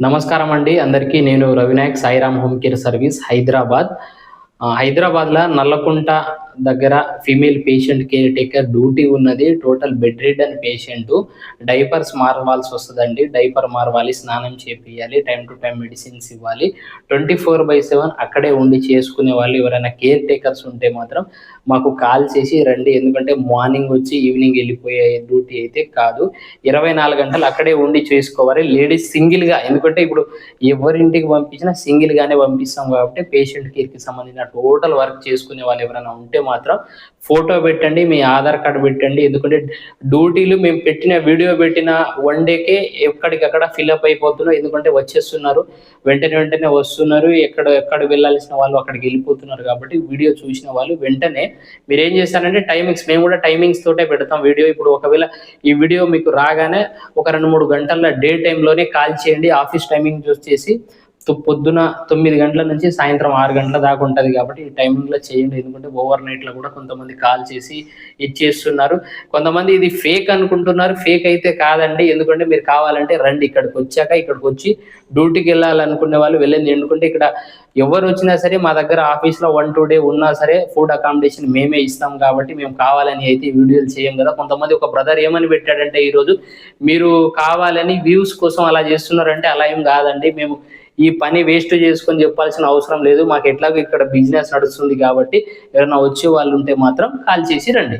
నమస్కారం అండి. అందరికీ నేను Ravinayak Sairam home care service Hyderabad. హైదరాబాద్లో నల్లకుంట దగ్గర female patient care taker duty ఉన్నది. Total bed ridden patient. Diapers మారవాల్సి వస్తుందండి. డైపర్ మారవాలి స్నానం చేపియాలి టైం టు టైం మెడిసిన్స్ ఇవ్వాలి. ట్వంటీ ఫోర్ బై సెవెన్ అక్కడే ఉండి చేసుకునే వాళ్ళు ఎవరైనా కేర్ టేకర్స్ ఉంటే మాత్రం మాకు కాల్ చేసి రండి. ఎందుకంటే మార్నింగ్ వచ్చి ఈవినింగ్ వెళ్ళిపోయే డ్యూటీ అయితే కాదు. ఇరవై నాలుగు గంటలు అక్కడే ఉండి చేసుకోవాలి. లేడీస్ సింగిల్గా ఎందుకంటే ఇప్పుడు ఎవరింటికి పంపించినా సింగిల్గానే పంపిస్తాం కాబట్టి పేషెంట్ కేర్కి సంబంధించిన టోటల్ వర్క్ చేసుకునే వాళ్ళు ఎవరైనా ఉంటే మాత్రం ఫోటో పెట్టండి మీ ఆధార్ కార్డు పెట్టండి. ఎందుకంటే డ్యూటీలు మేము పెట్టిన వీడియో పెట్టిన వన్ డేకే ఎక్కడికక్కడ ఫిల్అప్ అయిపోతున్నారు ఎందుకంటే వచ్చేస్తున్నారు వెంటనే వెంటనే వస్తున్నారు. ఎక్కడ ఎక్కడ వెళ్ళాల్సిన వాళ్ళు అక్కడికి వెళ్ళిపోతున్నారు కాబట్టి వీడియో చూసిన వాళ్ళు వెంటనే మీరు ఏం చేస్తారంటే టైమింగ్స్ మేము కూడా టైమింగ్స్ తోటే పెడతాం వీడియో. ఇప్పుడు ఒకవేళ ఈ వీడియో మీకు రాగానే ఒక రెండు మూడు గంటల డే టైంలోనే కాల్ చేయండి ఆఫీస్ టైమింగ్ చూసేసి పొద్దున తొమ్మిది గంటల నుంచి సాయంత్రం ఆరు గంటల దాకా ఉంటుంది కాబట్టి ఈ టైమింగ్లో చేయండి ఎందుకంటే ఓవర్ నైట్లో కూడా కొంతమంది కాల్ చేసి ఇచ్చేస్తున్నారు కొంతమంది ఇది ఫేక్ అనుకుంటున్నారు. ఫేక్ అయితే కాదండి. ఎందుకంటే మీరు కావాలంటే రండి. ఇక్కడికి వచ్చాక ఇక్కడికి వచ్చి డ్యూటీకి వెళ్ళాలనుకునే వాళ్ళు వెళ్ళింది ఎందుకంటే ఇక్కడ ఎవరు వచ్చినా సరే మా దగ్గర ఆఫీస్లో వన్ టూ డే ఉన్నా సరే ఫుడ్ అకామిడేషన్ మేమే ఇస్తాం కాబట్టి మేము కావాలని అయితే వీడియోలు చేయం కదా. కొంతమంది ఒక బ్రదర్ ఏమని పెట్టాడంటే ఈరోజు మీరు కావాలని వ్యూస్ కోసం అలా చేస్తున్నారంటే అలా ఏం కాదండి. మేము ఈ పని వేస్ట్ చేసుకొని చెప్పాల్సిన అవసరం లేదు. మాకు ఎట్లాగో ఇక్కడ బిజినెస్ నడుస్తుంది కాబట్టి ఎవరైనా వచ్చే వాళ్ళు ఉంటే మాత్రం కాల్ చేసి రండి.